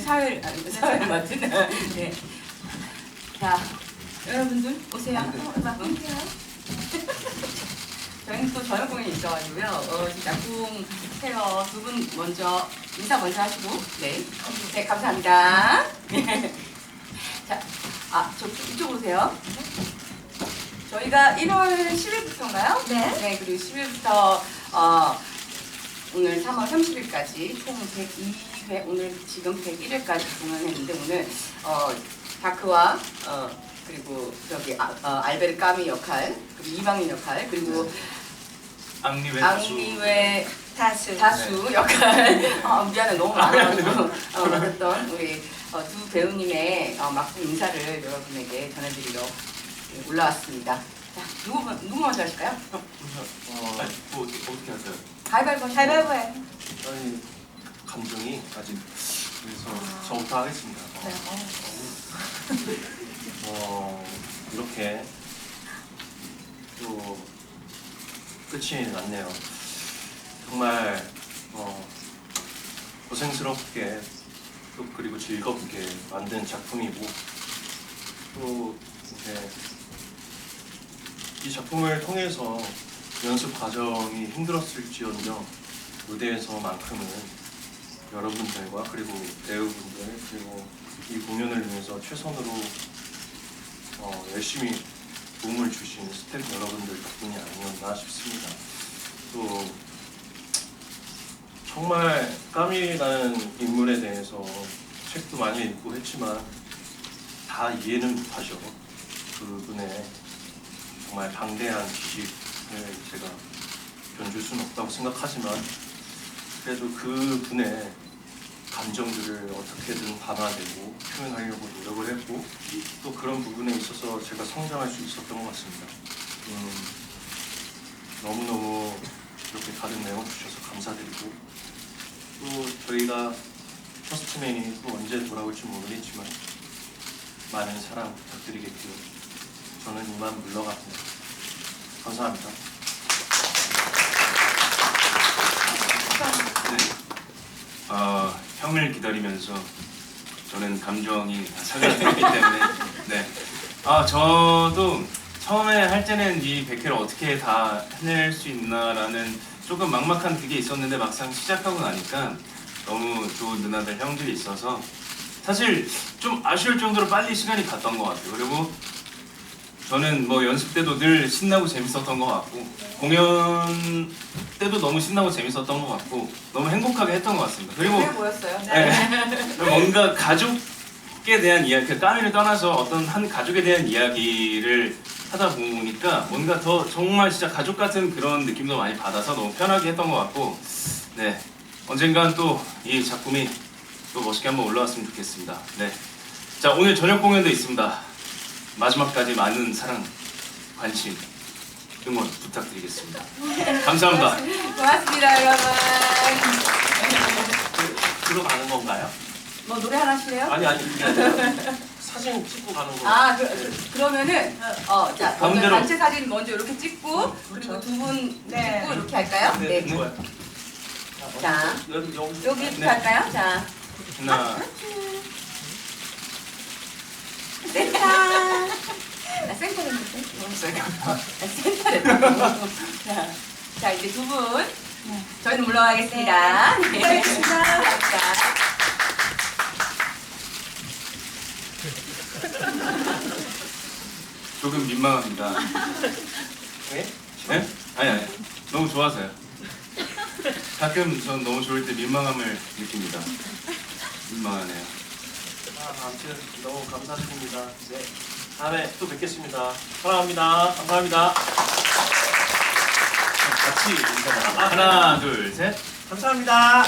사회를 아니, 사회를 맡은 네. 자 여러분들 오세요. 어, 응? 저희는 또 저녁 공연이 있어가지고요. 어, 작품 해요. 두분 먼저 인사 먼저 하시고 네, 네 감사합니다. 자, 아, 저 이쪽으로 오세요. 저희가 1월 10일부터인가요? 네. 네, 그리고 10일부터 어, 오늘 3월 30일까지 총 102회, 오늘 지금 101회까지 공연했는데 오늘 어, 다크와 어, 그리고 저기 아, 어, 알베르 까미 역할, 그리고 이방인 역할, 그리고 앙리웨 앙리웨 다수. 다수 역할. 아, 미안해 너무 많아가지고. 어, 맡았던 우리 어, 두 배우님의 어, 막부 인사를 여러분에게 전해드리러 네, 올라왔습니다. 자, 누구, 먼- 누구 먼저 하실까요? 어, 뭐 어떻게, 어떻게 하세요? 가위바위보 하시죠. 가위바위보 해. 아니 감정이 아직 그래서 저부터 하겠습니다. 네. 어, 어, 이렇게 또 끝이 났네요. 정말 어, 고생스럽게 또 그리고 즐겁게 만든 작품이고 또 이제 이 작품을 통해서 연습 과정이 힘들었을지언정 무대에서만큼은 여러분들과 그리고 배우분들 그리고 이 공연을 위해서 최선으로 어, 열심히 도움을 주신 스태프 여러분들 덕분이 아니었나 싶습니다. 또 정말 까미라는 인물에 대해서 책도 많이 읽고 했지만 다 이해는 못하죠. 그분의 정말 방대한 지식을 제가 견줄 수는 없다고 생각하지만 그래도 그 분의 감정들을 어떻게든 담아내고 표현하려고 노력을 했고 또 그런 부분에 있어서 제가 성장할 수 있었던 것 같습니다. 음, 너무너무 이렇게 다른 내용 주셔서 감사드리고 또 저희가 퍼스트맨이 또 언제 돌아올지 모르겠지만 많은 사랑 부탁드리겠고요. 저는 이만 물러갑니다. 감사합니다. 네. 어, 형을 기다리면서 저는 감정이 사그라들었기 때문에 네. 아 저도 처음에 할 때는 이 100회를 어떻게 다 해낼 수 있나라는 조금 막막한 그게 있었는데 막상 시작하고 나니까 너무 좋은 누나들 형들이 있어서 사실 좀 아쉬울 정도로 빨리 시간이 갔던 것 같아요. 그리고 저는 뭐 연습 때도 늘 신나고 재밌었던 것 같고 공연 때도 너무 신나고 재밌었던 것 같고 너무 행복하게 했던 것 같습니다. 그리고 보였어요. 네. 뭔가 가족에 대한 이야기, 그 까미를 떠나서 어떤 한 가족에 대한 이야기를 하다 보니까 뭔가 더 정말 진짜 가족 같은 그런 느낌도 많이 받아서 너무 편하게 했던 것 같고, 네 언젠간 또 이 작품이 또 멋있게 한번 올라왔으면 좋겠습니다. 네, 자 오늘 저녁 공연도 있습니다. 마지막까지 많은 사랑, 관심, 응원 부탁드리겠습니다. 감사합니다. 고맙습니다, 여러분. 들어가는 건가요? 뭐 노래 하나 하실래요? 아니 아니 아니라 사진 찍고 가는 거. 아, 그, 그, 그러면은 어, 자, 먼저 가운데로. 단체 사진 먼저 이렇게 찍고 그리고 두 분 네. 찍고 이렇게 할까요? 네, 네. 좋아요. 자, 여기 여기 여기 이렇게 네. 할까요? 자, 하나, 센터. 나 센터를 했는데. 나 센터를 자, 자, 이제 두 분. 저희는 물러가겠습니다. 네. 고맙습니다. 감사합니다. 조금 민망합니다. 네? 네? 아니 아니 너무 좋아서요. 가끔 전 너무 좋을 때 민망함을 느낍니다. 민망하네요. 아, 아무튼 너무 감사드립니다. 네. 다음에 또 뵙겠습니다. 사랑합니다. 감사합니다. 같이 인사나 하나 둘 셋. 감사합니다.